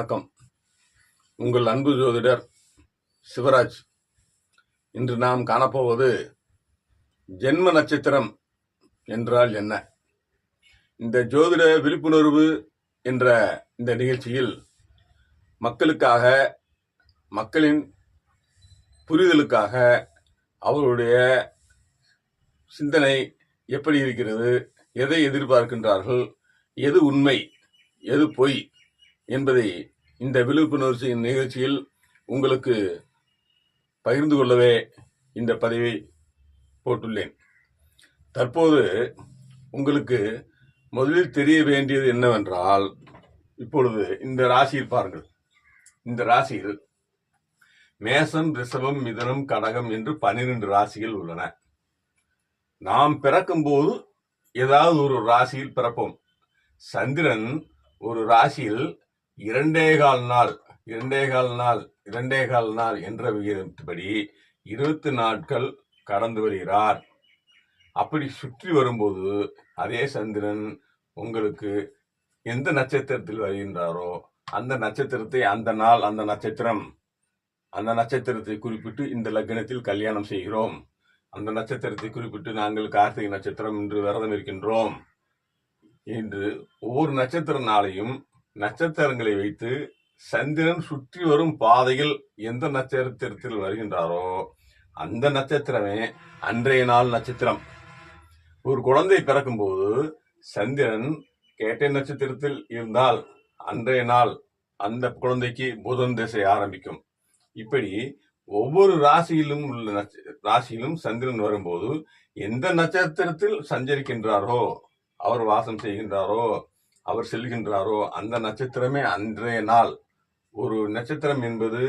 வணக்கம். உங்கள் அன்பு ஜோதிடர் சிவராஜ். இன்று நாம் காணப்போவது ஜென்ம நட்சத்திரம் என்றால் என்ன? இந்த ஜோதிட விழிப்புணர்வு என்ற இந்த நிகழ்ச்சியில் மக்களுக்காக மக்களின் புரிதலுக்காக அவர்களுடைய சிந்தனை எப்படி இருக்கிறது எதை எதிர்பார்க்கின்றார்கள் எது உண்மை எது பொய் என்பதை இந்த விழிப்புணர்ச்சி நிகழ்ச்சியில் உங்களுக்கு பகிர்ந்து கொள்ளவே இந்த பதிவை போட்டுள்ளேன். தற்போது உங்களுக்கு முதலில் தெரிய வேண்டியது என்னவென்றால் இப்பொழுது இந்த ராசியில் பாருங்கள். இந்த ராசியில் மேசம் ரிஷபம் மிதனம் கடகம் என்று பன்னிரண்டு ராசிகள் உள்ளன. நாம் பிறக்கும்போது ஏதாவது ஒரு ராசியில் பிறப்போம். சந்திரன் ஒரு ராசியில் இரண்டே கால் நாள் இரண்டே கால் நாள் இரண்டே கால் நாள் என்ற விகிதப்படி இருபத்தி நாட்கள் கடந்து வருகிறார். அப்படி சுற்றி வரும்போது அதே சந்திரன் உங்களுக்கு எந்த நட்சத்திரத்தில் வருகின்றாரோ அந்த நட்சத்திரத்தை அந்த நாள் அந்த நட்சத்திரம் அந்த நட்சத்திரத்தை குறிப்பிட்டு இந்த லக்னத்தில் கல்யாணம் செய்கிறோம். அந்த நட்சத்திரத்தை குறிப்பிட்டு நாங்கள் கார்த்திகை நட்சத்திரம் இன்று விரதம் இருக்கின்றோம். என்று ஒவ்வொரு நட்சத்திர நாளையும் நட்சத்திரங்களை வைத்து சந்திரன் சுற்றி வரும் பாதையில் எந்த நட்சத்திரத்தில் வருகின்றாரோ அந்த நட்சத்திரமே அன்றைய நாள் நட்சத்திரம். ஒரு குழந்தை பிறக்கும்போது சந்திரன் கேட்டை நட்சத்திரத்தில் இருந்தால் அன்றைய நாள் அந்த குழந்தைக்கு புதன் திசை ஆரம்பிக்கும். இப்படி ஒவ்வொரு ராசியிலும் உள்ள நட்ச- ராசியிலும் சந்திரன் வரும்போது எந்த நட்சத்திரத்தில் சஞ்சரிக்கின்றாரோ அவர் வாசம் செய்கின்றாரோ அவர் செல்கின்றாரோ அந்த நட்சத்திரமே அன்றைய நாள். ஒரு நட்சத்திரம் என்பது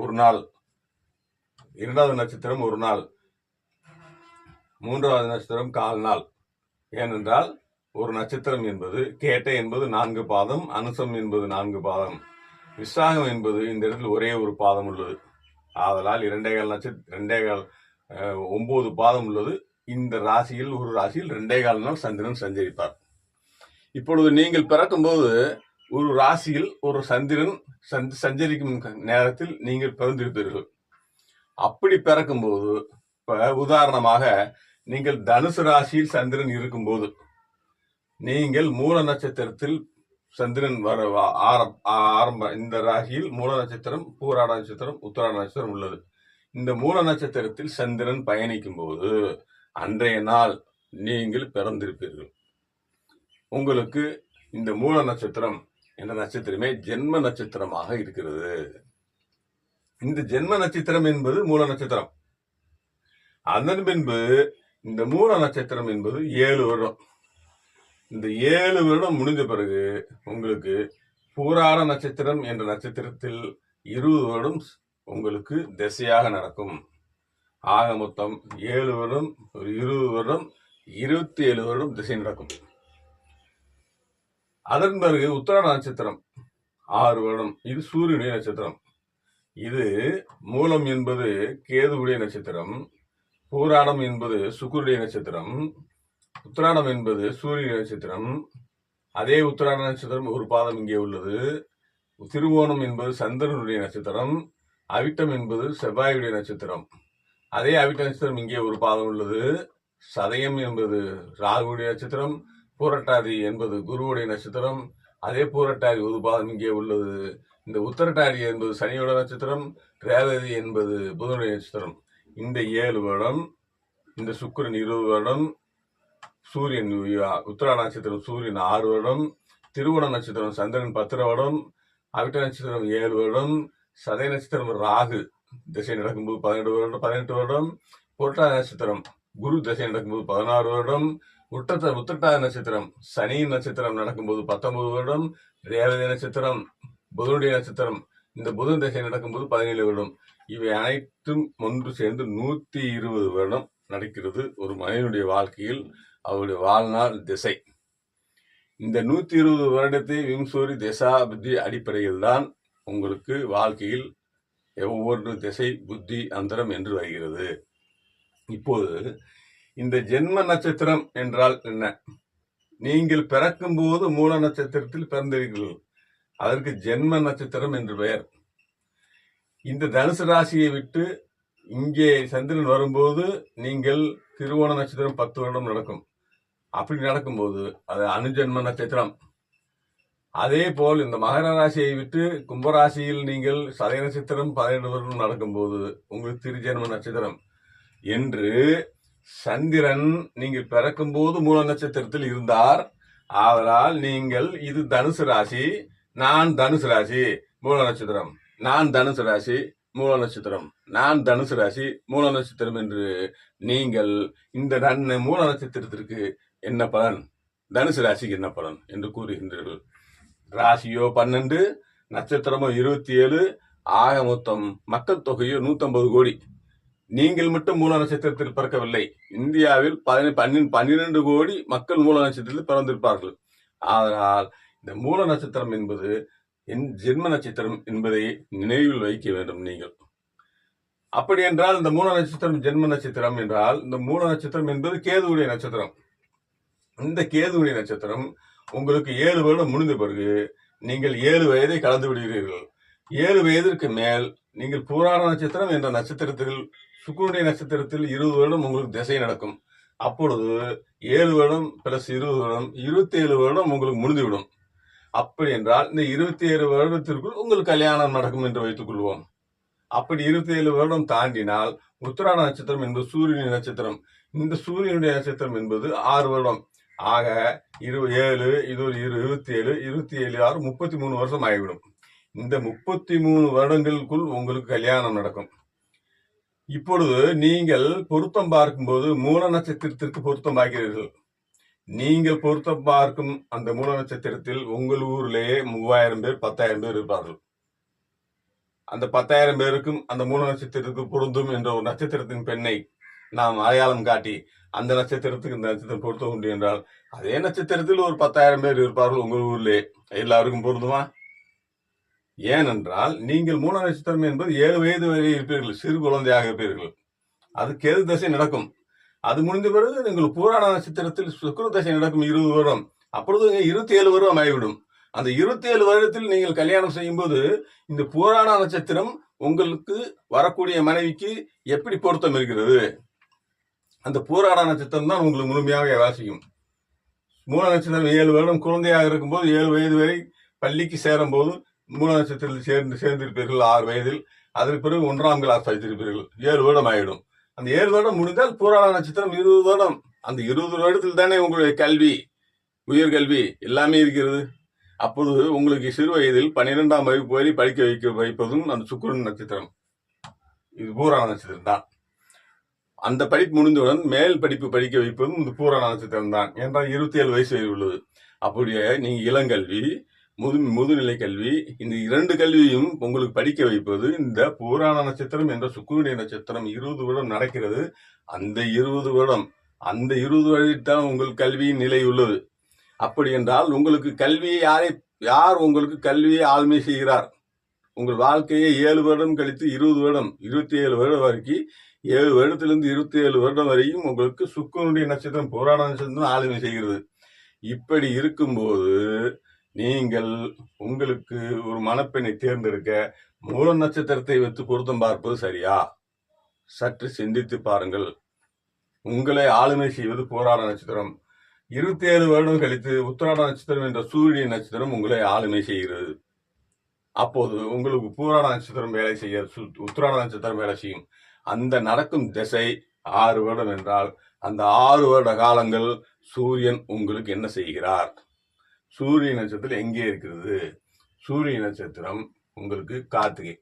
ஒரு நாள். இரண்டாவது நட்சத்திரம் ஒரு நாள். மூன்றாவது நட்சத்திரம் கால் நாள். ஏனென்றால் ஒரு நட்சத்திரம் என்பது கேட்டை என்பது நான்கு பாதம் அனுசம் என்பது நான்கு பாதம். விசாகம் என்பது இந்த இடத்தில் ஒரே ஒரு பாதம் உள்ளது. ஆதலால் இரண்டே கால் நட்சத்திரம் ரெண்டே கால் ஒன்பது பாதம் உள்ளது. இந்த ராசியில் ஒரு ராசியில் ரெண்டே கால் நாள் சந்திரன் சஞ்சரிப்பார். இப்பொழுது நீங்கள் பிறக்கும்போது ஒரு ராசியில் ஒரு சந்திரன் சஞ்சரிக்கும் நேரத்தில் நீங்கள் பிறந்திருப்பீர்கள். அப்படி பிறக்கும்போது உதாரணமாக நீங்கள் தனுசு ராசியில் சந்திரன் இருக்கும்போது நீங்கள் மூல நட்சத்திரத்தில் சந்திரன் வர வ- ஆரம்ப இந்த ராசியில் மூல நட்சத்திரம் பூராட நட்சத்திரம் உத்தராட நட்சத்திரம் உள்ளது. இந்த மூல நட்சத்திரத்தில் சந்திரன் பயணிக்கும் போது அன்றைய நாள் நீங்கள் பிறந்திருப்பீர்கள். உங்களுக்கு இந்த மூல நட்சத்திரம் என்ற நட்சத்திரமே ஜென்ம நட்சத்திரமாக இருக்கிறது. இந்த ஜென்ம நட்சத்திரம் என்பது மூல நட்சத்திரம். அதன் பின்பு இந்த மூல நட்சத்திரம் என்பது ஏழு வருடம். இந்த ஏழு வருடம் முடிந்த பிறகு உங்களுக்கு பூராட நட்சத்திரம் என்ற நட்சத்திரத்தில் இருபது வருடம் உங்களுக்கு திசையாக நடக்கும். ஆக மொத்தம் ஏழு வருடம் ஒரு இருபது வருடம் இருபத்தி ஏழு வருடம் திசை நடக்கும். அதன் பிறகு உத்தரா நட்சத்திரம் ஆறு வருடம். இது சூரியனுடைய நட்சத்திரம். இது மூலம் என்பது கேதுவுடைய நட்சத்திரம் பூராடம் என்பது சுக்குருடைய நட்சத்திரம் உத்தராடம் என்பது சூரிய நட்சத்திரம். அதே உத்திராட நட்சத்திரம் ஒரு பாதம் இங்கே உள்ளது. திருவோணம் என்பது சந்திரனுடைய நட்சத்திரம் அவிட்டம் என்பது செவ்வாயுடைய நட்சத்திரம். அதே அவிட்ட நட்சத்திரம் இங்கே ஒரு பாதம் உள்ளது. சதயம் என்பது ராகுடைய நட்சத்திரம் பூரட்டாதி என்பது குருவுடைய நட்சத்திரம் அதே பூரட்டாதி ஒரு பாதம் இங்கே உள்ளது. இந்த உத்தரட்டாதி என்பது சனியோட நட்சத்திரம் ரேவதி என்பது புதனுடைய நட்சத்திரம். இந்த ஏழு வருடம் இந்த சுக்கரன் இருபது வருடம் சூரியன் உத்தரா நட்சத்திரம் சூரியன் ஆறு வருடம் திருவோண நட்சத்திரம் சந்திரன் பத்திர வருடம் அவிட்ட நட்சத்திரம் ஏழு வருடம் சதய நட்சத்திரம் ராகு திசை நடக்கும்போது பதினெட்டு வருடம் பதினெட்டு வருடம் புரட்டாதி நட்சத்திரம் குரு திசை நடக்கும்போது பதினாறு வருடம் உட்டத்த உத்திரட்டாத நட்சத்திரம். சனி நட்சத்திரம் நடக்கும்போது பத்தொன்பது வருடம் ரேவதி நட்சத்திரம் புதனுடைய நட்சத்திரம். இந்த புதன் திசை நடக்கும்போது பதினேழு வருடம். இவை அனைத்தும் ஒன்று சேர்ந்து நூற்றி இருபது வருடம் நடக்கிறது ஒரு மனிதனுடைய வாழ்க்கையில் அவருடைய வாழ்நாள் திசை. இந்த நூற்றி இருபது வருடத்தை விம்சூரி திசா புத்தி அடிப்படையில் தான் உங்களுக்கு வாழ்க்கையில் ஒவ்வொரு திசை புத்தி அந்தரம் என்று வருகிறது. இப்போது இந்த ஜென்ம நட்சத்திரம் என்றால் என்ன? நீங்கள் பிறக்கும்போது மூல நட்சத்திரத்தில் பிறந்தீர்கள். அதற்கு ஜென்ம நட்சத்திரம் என்று பெயர். இந்த தனுசு ராசியை விட்டு இங்கே சந்திரன் வரும்போது நீங்கள் திருவோண நட்சத்திரம் பத்து வருடம் நடக்கும். அப்படி நடக்கும்போது அது அனுஜன்ம நட்சத்திரம். அதே போல் இந்த மகர ராசியை விட்டு கும்பராசியில் நீங்கள் சதய நட்சத்திரம் பதினெட்டு வருடம் நடக்கும்போது உங்களுக்கு திருஜென்ம நட்சத்திரம். என்று சந்திரன் நீங்கள் பிறக்கும்போது மூல நட்சத்திரத்தில் இருந்தார். ஆதலால் நீங்கள் இது தனுசு ராசி நான் தனுசு ராசி மூல நட்சத்திரம். நான் தனுசு ராசி மூல நட்சத்திரம். நான் தனுசு ராசி மூல நட்சத்திரம் என்று நீங்கள் இந்த மூல நட்சத்திரத்திற்கு என்ன பலன்? தனுசு ராசிக்கு என்ன பலன் என்று கூறுகின்றீர்கள். ராசியோ பன்னெண்டு நட்சத்திரமோ இருபத்தி ஏழு ஆக மொத்தம் மக்கள் தொகையோ நூற்றம்பது கோடி. நீங்கள் மட்டும் மூல நட்சத்திரத்தில் பிறக்கவில்லை. இந்தியாவில் பதின- பன்னிரண்டு கோடி மக்கள் மூல நட்சத்திரத்தில் பிறந்திருப்பார்கள். அதனால் இந்த மூல நட்சத்திரம் என்பது என் ஜென்ம நட்சத்திரம் என்பதை நினைவில் வைக்க வேண்டும் நீங்கள். அப்படி என்றால் இந்த மூல நட்சத்திரம் ஜென்ம நட்சத்திரம் என்றால் இந்த மூல நட்சத்திரம் என்பது கேதுவுடைய நட்சத்திரம். இந்த கேதுவுடைய நட்சத்திரம் உங்களுக்கு ஏழு வருடம் முடிந்த பிறகு நீங்கள் ஏழு வயதை கலந்து விடுகிறீர்கள். ஏழு வயதிற்கு மேல் நீங்கள் பூராண நட்சத்திரம் என்ற நட்சத்திரத்தில் சுக்கரனுடைய நட்சத்திரத்தில் இருபது வருடம் உங்களுக்கு திசை நடக்கும். அப்பொழுது ஏழு வருடம் பிளஸ் இருபது வருடம் இருபத்தி ஏழு வருடம் உங்களுக்கு முடிந்துவிடும். அப்படி என்றால் இந்த இருபத்தி ஏழு வருடத்திற்குள் உங்களுக்கு கல்யாணம் நடக்கும் என்று வைத்துக் கொள்வோம். அப்படி இருபத்தி ஏழு வருடம் தாண்டினால் உத்தராண நட்சத்திரம் என்பது சூரியனின் நட்சத்திரம். இந்த சூரியனுடைய நட்சத்திரம் என்பது ஆறு வருடம். ஆக இரு ஏழு இது ஒரு இரு இருபத்தி ஏழு இருபத்தி ஏழு ஆறு முப்பத்தி மூணு வருஷம் ஆகிவிடும். இந்த முப்பத்தி மூணு வருடங்களுக்குள் உங்களுக்கு கல்யாணம் நடக்கும். இப்பொழுது நீங்கள் பொருத்தம் பார்க்கும்போது மூல நட்சத்திரத்திற்கு பொருத்தம் பார்க்கிறீர்கள் நீங்கள் பொருத்தம் பார்க்கும் அந்த மூல நட்சத்திரத்தில் உங்கள் ஊரிலேயே மூவாயிரம் பேர் பத்தாயிரம் பேர் இருப்பார்கள். அந்த பத்தாயிரம் பேருக்கும் அந்த மூல நட்சத்திரத்துக்கு பொருந்தும் என்ற ஒரு நட்சத்திரத்தின் பெண்ணை நாம் அடையாளம் காட்டி அந்த நட்சத்திரத்துக்கு இந்த நட்சத்திரம் பொருத்த உண்டு என்றால் அதே நட்சத்திரத்தில் ஒரு பத்தாயிரம் பேர் இருப்பார்கள் உங்கள் ஊரிலே. எல்லாருக்கும் பொருந்துமா? ஏனென்றால் நீங்கள் மூல நட்சத்திரம் என்பது ஏழு வயது வரை இருப்பீர்கள் சிறு குழந்தையாக இருப்பீர்கள். அது கேது தசை நடக்கும். அது முடிந்த பிறகு நீங்கள் பூராண நட்சத்திரத்தில் சுக்கர தசை நடக்கும் இருபது வருடம். அப்பொழுது இருபத்தி ஏழு வருடம் ஆகிவிடும். அந்த இருபத்தி ஏழு வருடத்தில் நீங்கள் கல்யாணம் செய்யும்போது இந்த பூராண நட்சத்திரம் உங்களுக்கு வரக்கூடிய மனைவிக்கு எப்படி பொருத்தம் இருக்கிறது? அந்த பூராட நட்சத்திரம் தான் உங்களுக்கு முழுமையாக வாசிக்கும். மூல நட்சத்திரம் ஏழு வருடம் குழந்தையாக இருக்கும்போது ஏழு வயது வரை பள்ளிக்கு சேரும் மூணாம் மூல நட்சத்திரத்தில் சேர்ந்து சேர்ந்திருப்பீர்கள் ஆறு வயதில். அதற்கு பிறகு ஒன்றாம் கிளாஸ் படித்திருப்பீர்கள். ஏழு வருடம் ஆயிடும். அந்த ஏழு வருடம் முடிந்தால் பூராட நட்சத்திரம் இருபது வருடம். அந்த இருபது வருடத்தில் தானே உங்களுடைய கல்வி உயர்கல்வி எல்லாமே இருக்கிறது. அப்போது உங்களுக்கு சிறு வயதில் பன்னிரெண்டாம் வகுப்பு வரை படிக்க வைக்க வைப்பதும் அந்த சுக்கரன் நட்சத்திரம். இது பூராண நட்சத்திரம் தான். அந்த படிப்பு முடிந்தவுடன் மேல் படிப்பு படிக்க வைப்பதும் இந்த பூராண நட்சத்திரம் தான். என்றால் இருபத்தி ஏழு வயசு வரை உள்ளது. அப்படியே நீங்கள் இளங்கல்வி முது முதுநிலை கல்வி. இந்த இரண்டு கல்வியும் உங்களுக்கு படிக்க வைப்பது இந்த பூராண நட்சத்திரம் என்ற சுக்குருடைய நட்சத்திரம் இருபது வருடம் நடக்கிறது. அந்த இருபது வருடம் அந்த இருபது வருடத்தான் உங்கள் கல்வியின் நிலை உள்ளது. அப்படி என்றால் உங்களுக்கு கல்வியை யாரை யார் உங்களுக்கு கல்வியை ஆளுமை செய்கிறார்? உங்கள் வாழ்க்கையை ஏழு வருடம் கழித்து இருபது வருடம் இருபத்தி ஏழு வருடம் வரைக்கும் ஏழு வருடத்திலிருந்து இருபத்தி ஏழு வருடம் வரையும் உங்களுக்கு சுக்கரனுடைய நட்சத்திரம் புராண நட்சத்திரம் ஆளுமை செய்கிறது. இப்படி இருக்கும்போது நீங்கள் உங்களுக்கு ஒரு மணப்பெண்ணை தேர்ந்தெடுக்க மூல நட்சத்திரத்தை வைத்து பொருத்தம் பார்ப்பது சரியா? சற்று சிந்தித்து பாருங்கள். உங்களை ஆளுமை செய்வது போராட நட்சத்திரம். இருபத்தி ஏழு வருடம் கழித்து உத்திராட நட்சத்திரம் என்ற சூரிய நட்சத்திரம் உங்களை ஆளுமை செய்கிறது. அப்போது உங்களுக்கு பூராட நட்சத்திரம் வேலை செய்ய சு- உத்திராட நட்சத்திரம் வேலை செய்யும். அந்த நடக்கும் திசை ஆறு வருடம் என்றால் அந்த ஆறு வருட காலங்கள் சூரியன் உங்களுக்கு என்ன செய்கிறார்? சூரிய நட்சத்திரம் எங்கே இருக்கிறது? சூரிய நட்சத்திரம் உங்களுக்கு கார்த்திகை.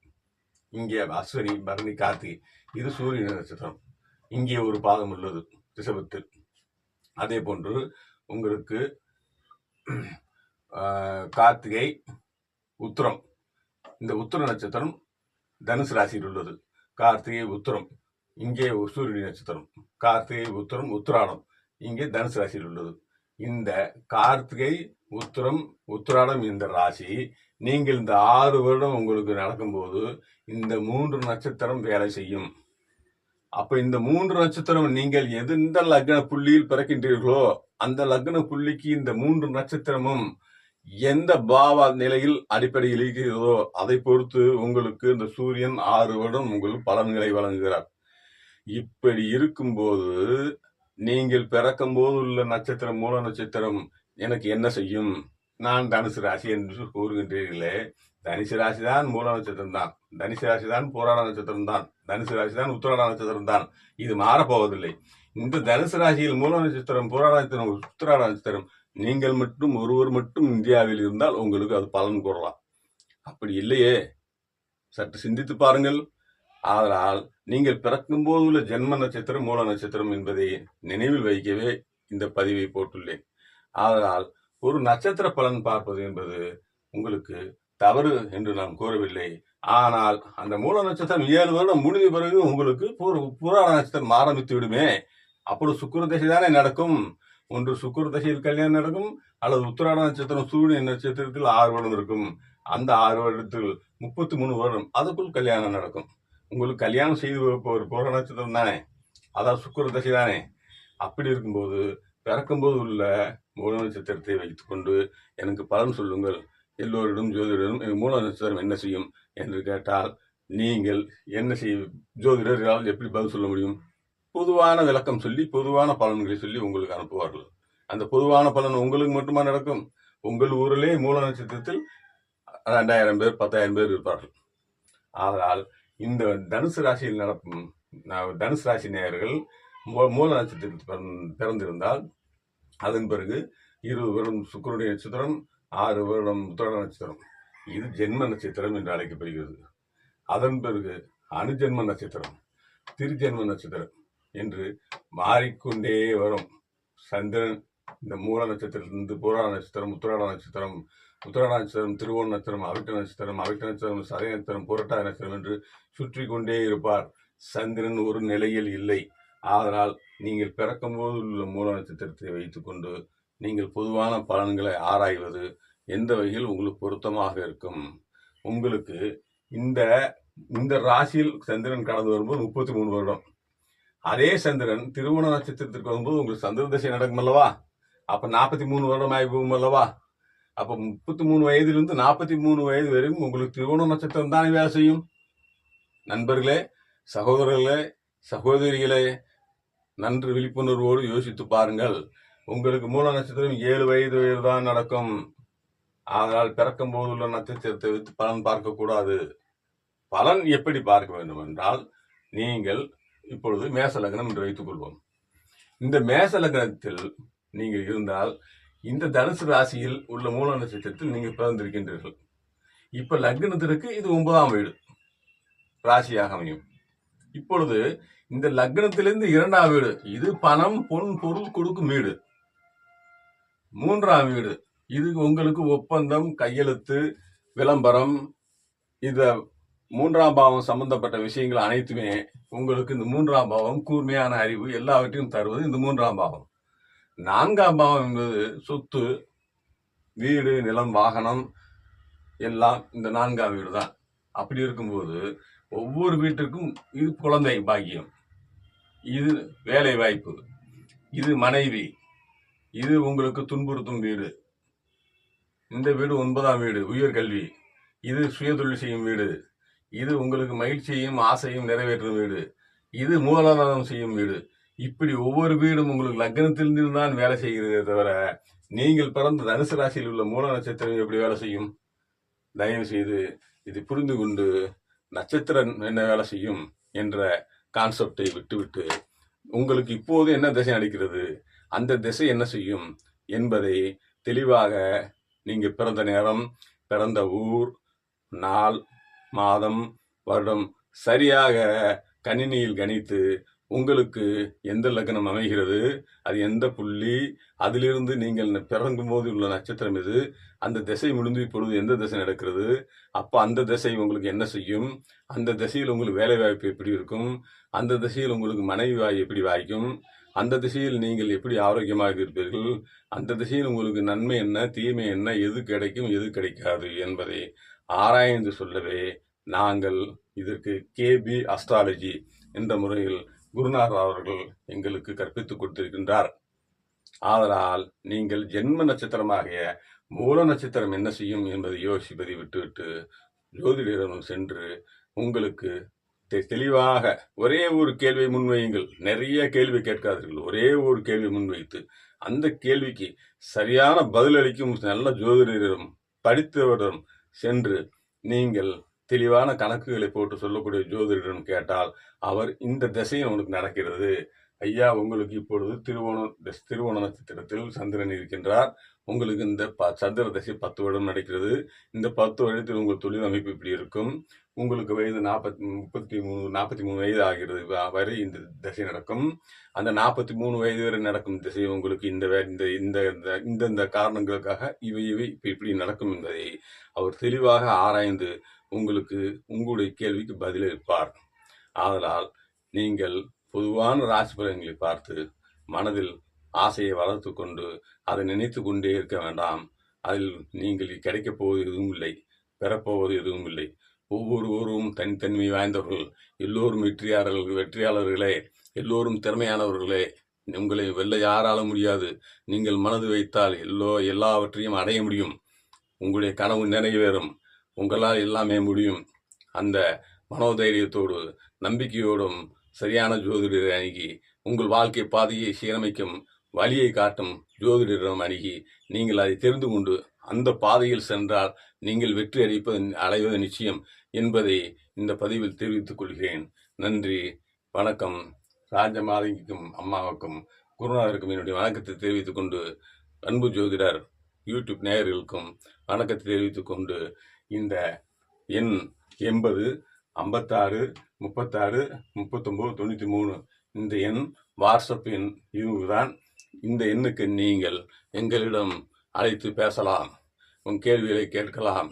இங்கே அஸ்வனி பரணி கார்த்திகை. இது சூரிய நட்சத்திரம். இங்கே ஒரு பாதம் உள்ளது ரிஷபத்தில் அதே போன்று உங்களுக்கு கார்த்திகை உத்திரம். இந்த உத்திர நட்சத்திரம் தனுசு ராசியில் உள்ளது. கார்த்திகை உத்திரம். இங்கே ஒரு சூரிய நட்சத்திரம். கார்த்திகை உத்திரம் உத்திராடம். இங்கே தனுசு ராசியில் உள்ளது. இந்த கார்த்திகை உத்திரம் உத்திராடம் இந்த ராசி நீங்கள் இந்த ஆறு வருடம் உங்களுக்கு நடக்கும்போது இந்த மூன்று நட்சத்திரம் வேலை செய்யும். அப்ப இந்த மூன்று நட்சத்திரம் நீங்கள் எந்த லக்ன புள்ளியில் பிறக்கின்றீர்களோ அந்த லக்ன புள்ளிக்கு இந்த மூன்று நட்சத்திரமும் எந்த பாவ நிலையில் அடிப்படையில் இருக்கிறதோ அதை பொறுத்து உங்களுக்கு இந்த சூரியன் ஆறு வருடம் உங்களுக்கு பலன்களை வழங்குகிறார். இப்படி இருக்கும்போது நீங்கள் பிறக்கும் போது உள்ள நட்சத்திரம் மூல நட்சத்திரம் எனக்கு என்ன செய்யும்? நான் தனுசு ராசி என்று கூறுகின்றீர்களே. தனுசு ராசி தான் மூல நட்சத்திரம் தான். தனுசு ராசி தான் போராட நட்சத்திரம் தான். தனுசு ராசி தான் உத்திராட நட்சத்திரம் தான். இது மாறப்போவதில்லை. இந்த தனுசு ராசியில் மூல நட்சத்திரம் போராட நட்சத்திரம் உத்திராட நட்சத்திரம். நீங்கள் மட்டும் ஒருவர் மட்டும் இந்தியாவில் இருந்தால் உங்களுக்கு அது பலன் கூறலாம். அப்படி இல்லையே. சற்று சிந்தித்து பாருங்கள். ஆதலால் நீங்கள் பிறக்கும்போது உள்ள ஜென்ம நட்சத்திரம் மூல நட்சத்திரம் என்பதை நினைவில் வைக்கவே இந்த பதிவை போட்டுள்ளேன். ஆதலால் ஒரு நட்சத்திர பலன் பார்ப்பது என்பது உங்களுக்கு தவறு என்று நான் கூறவில்லை. ஆனால் அந்த மூல நட்சத்திரம் ஏழு வருடம் முடிந்த பிறகு உங்களுக்கு புராண நட்சத்திரம் ஆரம்பித்து விடுமே. அப்படி சுக்கர தசை தானே நடக்கும். ஒன்று சுக்கர தசையில் கல்யாணம் நடக்கும் அல்லது உத்திராட நட்சத்திரம் சூரிய நட்சத்திரத்தில் ஆறு வருடம் இருக்கும். அந்த ஆறு வருடத்தில் முப்பத்தி மூணு வருடம் அதுக்குள் கல்யாணம் நடக்கும். உங்களுக்கு கல்யாணம் செய்து ஒரு புற நட்சத்திரம் தானே? அதான் சுக்கர தசை தானே? அப்படி இருக்கும்போது பிறக்கும்போது உள்ள மூல நட்சத்திரத்தை வைத்துக்கொண்டு எனக்கு பலன் சொல்லுங்கள். எல்லோரிடம் ஜோதிடரும் எனக்கு மூல நட்சத்திரம் என்ன செய்யும் என்று கேட்டால் நீங்கள் என்ன செய்ய ஜோதிடர்களால் எப்படி பதில் சொல்ல முடியும்? பொதுவான விளக்கம் சொல்லி பொதுவான பலன்களை சொல்லி உங்களுக்கு அனுப்புவார்கள். அந்த பொதுவான பலன் உங்களுக்கு மட்டுமா நடக்கும்? உங்கள் ஊரிலே மூல நட்சத்திரத்தில் ரெண்டாயிரம் பேர் பத்தாயிரம் பேர் இருப்பார்கள். ஆதலால் இந்த தனுசு ராசியில் நடக்கும் நான் தனுசு ராசி நேயர்கள் மூ- மூல நட்சத்திரத்தில் பிறந்- பிறந்திருந்தால் அதன் பிறகு இருபது வருடம் சுக்கரனுடைய நட்சத்திரம் ஆறு வருடம் உத்திராட நட்சத்திரம். இது ஜென்ம நட்சத்திரம் என்று அழைக்கப்படுகிறது. அதன் பிறகு அணுஜென்ம நட்சத்திரம் திருஜென்ம நட்சத்திரம் என்று மாறிக்கொண்டே வரும். சந்திரன் இந்த மூல நட்சத்திரத்திலிருந்து புராண நட்சத்திரம் உத்திராட நட்சத்திரம் உத்தர நட்சத்திரம் திருவோண நட்சத்திரம் அவிட்ட நட்சத்திரம் அவிட்ட நட்சத்திரம் சதய நட்சத்திரம் புரட்டாத நட்சத்திரம் என்று சுற்றி கொண்டே இருப்பார். சந்திரன் ஒரு நிலையில் இல்லை. ஆதலால் நீங்கள் பிறக்கும்போது உள்ள மூல நட்சத்திரத்தை வைத்துக்கொண்டு நீங்கள் பொதுவான பலன்களை ஆராய்வது எந்த வகையில் உங்களுக்கு பொருத்தமாக இருக்கும்? உங்களுக்கு இந்த இந்த ராசியில் சந்திரன் கடந்து வரும்போது முப்பத்தி மூணு வருடம். அதே சந்திரன் திருவோண நட்சத்திரத்திற்கு வரும்போது உங்களுக்கு சந்திர தசை நடக்கும் அல்லவா அப்போ நாற்பத்தி மூணு வருடம் ஆகி போகும் அல்லவா அப்ப முப்பத்தி மூணு வயதிலிருந்து நாற்பத்தி மூணு வயது வரைக்கும் உங்களுக்கு திருவோண நட்சத்திரம் தானே வேலை செய்யும். நண்பர்களே சகோதரர்களே சகோதரிகளே நன்று விழிப்புணர்வோடு யோசித்து பாருங்கள். உங்களுக்கு மூல நட்சத்திரம் ஏழு வயது வயது தான் நடக்கும். அதனால் பிறக்கும் போது உள்ள நட்சத்திரத்தை வைத்து பலன் பார்க்கக்கூடாது. பலன் எப்படி பார்க்க வேண்டும் என்றால் நீங்கள் இப்பொழுது மேச லக்னம் என்று வைத்துக் கொள்வோம். இந்த மேச லக்னத்தில் நீங்கள் இருந்தால் இந்த தனுசு ராசியில் உள்ள மூல நட்சத்திரத்தில் நீங்கள் பிறந்திருக்கின்றீர்கள். இப்போ லக்னத்திற்கு இது ஒன்பதாம் வீடு. ராசியாக அமையும். இப்பொழுது இந்த லக்னத்திலிருந்து இரண்டாம் வீடு இது பணம் பொன் பொருள் கொடுக்கும் வீடு. மூன்றாம் வீடு இது உங்களுக்கு ஒப்பந்தம் கையெழுத்து விளம்பரம் இந்த மூன்றாம் பாவம் சம்பந்தப்பட்ட விஷயங்கள் அனைத்துமே உங்களுக்கு இந்த மூன்றாம் பாவம் கூர்மையான அறிவு எல்லாவற்றையும் தருவது இந்த மூன்றாம் பாவம். நான்காம் பாவம் என்பது சொத்து வீடு நிலம் வாகனம் எல்லாம் இந்த நான்காம் வீடு தான் அப்படி இருக்கும்போது ஒவ்வொரு வீட்டுக்கும் இது குழந்தை பாக்கியம். இது வேலை வாய்ப்பு. இது மனைவி. இது உங்களுக்கு துன்புறுத்தும் வீடு. இந்த வீடு ஒன்பதாம் வீடு உயர்கல்வி இது சுயதொழில் செய்யும் வீடு. இது உங்களுக்கு மகிழ்ச்சியையும் ஆசையும் நிறைவேற்றும் வீடு. இது மூலாதாரம் செய்யும் வீடு. இப்படி ஒவ்வொரு வீடும் உங்களுக்கு லக்னத்திலிருந்து தான் வேலை செய்கிறதே தவிர நீங்கள் பிறந்த தனுசு ராசியில் உள்ள மூல நட்சத்திரம் எப்படி வேலை செய்யும்? தயவு செய்து இது புரிந்து கொண்டு நட்சத்திரம் என்ன வேலை செய்யும் என்ற கான்செப்டை விட்டுவிட்டு உங்களுக்கு இப்போது என்ன திசை அளிக்கிறது அந்த திசை என்ன செய்யும் என்பதை தெளிவாக நீங்கள் பிறந்த நேரம் பிறந்த ஊர் நாள் மாதம் வருடம் சரியாக கணினியில் கணித்து உங்களுக்கு எந்த லக்னம் அமைகிறது? அது எந்த புள்ளி? அதிலிருந்து நீங்கள் பிறங்கும் போது உள்ள நட்சத்திரம் எது? அந்த திசை முடிந்து இப்பொழுது எந்த திசை நடக்கிறது? அப்போ அந்த திசை உங்களுக்கு என்ன செய்யும்? அந்த திசையில் உங்களுக்கு வேலை வாய்ப்பு எப்படி இருக்கும்? அந்த திசையில் உங்களுக்கு மனைவி வாய் எப்படி வாய்க்கும்? அந்த திசையில் நீங்கள் எப்படி ஆரோக்கியமாக இருப்பீர்கள்? அந்த திசையில் உங்களுக்கு நன்மை என்ன? தீமை என்ன? எது கிடைக்கும்? எது கிடைக்காது? என்பதை ஆராய்ந்து சொல்லவே நாங்கள் இதற்கு கேபி அஸ்ட்ராலஜி என்ற முறையில் குருநாதர் அவர்கள் எங்களுக்கு கற்பித்துக் கொடுத்திருக்கின்றார். ஆதலால் நீங்கள் ஜென்ம நட்சத்திரமாகிய மூல நட்சத்திரம் என்ன செய்யும் என்பதை யோசிப்பதை விட்டுவிட்டு ஜோதிடரிடம் சென்று உங்களுக்கு தெ- தெளிவாக ஒரே ஒரு கேள்வியை முன்வையுங்கள். நிறைய கேள்வி கேட்காதீர்கள். ஒரே ஒரு கேள்வி முன்வைத்து அந்த கேள்விக்கு சரியான பதிலளிக்கும் நல்ல ஜோதிடரிடம் படித்தவரிடம் சென்று நீங்கள் தெளிவான கணக்குகளை போட்டு சொல்லக்கூடிய ஜோதிடரிடம் கேட்டால் அவர் இந்த திசையும் உனக்கு நடக்கிறது. ஐயா உங்களுக்கு இப்பொழுது திருவோண திருவோண நட்சத்திரத்தில் சந்திரன் இருக்கின்றார். உங்களுக்கு இந்த ப சந்திர திசை பத்து வருடம் நடக்கிறது. இந்த பத்து வருடத்தில் உங்கள் தொழில் அமைப்பு இப்படி இருக்கும். உங்களுக்கு வயது நாற்பத்தி முப்பத்தி மூணு நாற்பத்தி மூணு வயது ஆகிறது வரை இந்த திசை நடக்கும். அந்த நாற்பத்தி மூணு வயது வரை நடக்கும் திசை உங்களுக்கு இந்த வே- இந்த இந்த இந்த- இந்த இந்த காரணங்களுக்காக இவை இவை இப்படி இப்படி நடக்கும் என்பதை அவர் தெளிவாக ஆராய்ந்து உங்களுக்கு உங்களுடைய கேள்விக்கு பதிலளிப்பார் ஆதலால் நீங்கள் பொதுவான ராசி பலன்களை பார்த்து மனதில் ஆசையை வளர்த்து கொண்டு அதை நினைத்து கொண்டே இருக்க வேண்டாம். அதில் நீங்கள் கிடைக்கப் போவது எதுவும் இல்லை பெறப்போவது எதுவும் இல்லை. ஒவ்வொருவரும் தனித்தன்மை வாய்ந்தவர்கள் எல்லோரும் வெற்றியாளர்கள் வெற்றியாளர்களே எல்லோரும் திறமையானவர்களே. உங்களை வெல்ல யாரால முடியாது. நீங்கள் மனது வைத்தால் எல்லோ எல்லாவற்றையும் அடைய முடியும். உங்களுடைய கனவு நிறைவேறும். உங்களால் எல்லாமே முடியும். அந்த மனோதைரியத்தோடு நம்பிக்கையோடும் சரியான ஜோதிடரை அணுகி உங்கள் வாழ்க்கை பாதையை சீரமைக்கும் வழியை காட்டும் ஜோதிடரிடம் அணுகி நீங்கள் அதை தெரிந்து கொண்டு அந்த பாதையில் சென்றால் நீங்கள் வெற்றி அடைப்பது அடைவது நிச்சயம் என்பதை இந்த பதிவில் தெரிவித்துக் கொள்கிறேன். நன்றி வணக்கம். ராஜமாதவிக்கும் அம்மாவுக்கும் குருநாதருக்கும் என்னுடைய வணக்கத்தை தெரிவித்துக் கொண்டு அன்பு ஜோதிடர் யூடியூப் நேயர்களுக்கும் வணக்கத்தை தெரிவித்துக் கொண்டு இந்த எண் எண்பது ஐம்பத்தாறு முப்பத்தாறு முப்பத்தொம்போது தொண்ணூற்றி மூணு இந்த எண் வாட்ஸ்அப் எண் இதுதான். இந்த எண்ணுக்கு நீங்கள் எங்களிடம் அழைத்து பேசலாம். உன் கேள்விகளை கேட்கலாம்.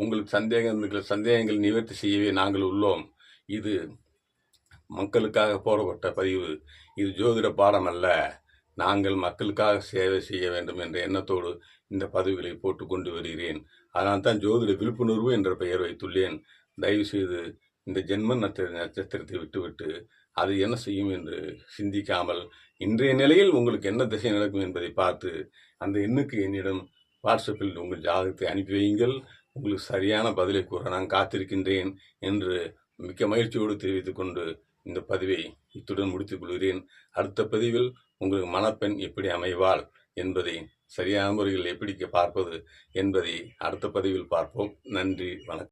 உங்களுக்கு சந்தேகங்கள் சந்தேகங்கள் நிவர்த்தி செய்யவே நாங்கள் உள்ளோம். இது மக்களுக்காக போடப்பட்ட பதிவு. இது ஜோதிட பாடம் அல்ல நாங்கள் மக்களுக்காக சேவை செய்ய வேண்டும் என்ற எண்ணத்தோடு இந்த பதவிகளை போட்டு கொண்டு வருகிறேன். அதனால் தான் ஜோதிட விழிப்புணர்வு என்ற பெயர் வைத்துள்ளேன். தயவு செய்து இந்த ஜென்ம நட்ச நட்சத்திரத்தை விட்டுவிட்டு அது என்ன செய்யும் என்று சிந்திக்காமல் இன்றைய நிலையில் உங்களுக்கு என்ன திசை நடக்கும் என்பதை பார்த்து அந்த எண்ணுக்கு என்னிடம் வாட்ஸ்அப்பில் உங்கள் ஜாதகத்தை அனுப்பி வையுங்கள். உங்களுக்கு சரியான பதிலை கூற நான் காத்திருக்கின்றேன் என்று மிக்க மகிழ்ச்சியோடு தெரிவித்துக் கொண்டு இந்த பதிவை இத்துடன் முடித்துக் கொள்கிறேன். அடுத்த பதிவில் உங்களுக்கு மணப்பெண் எப்படி அமைவாள் என்பதை சரியான முறையில் எப்படி பார்ப்பது என்பதை அடுத்த பதிவில் பார்ப்போம். நன்றி வணக்கம்.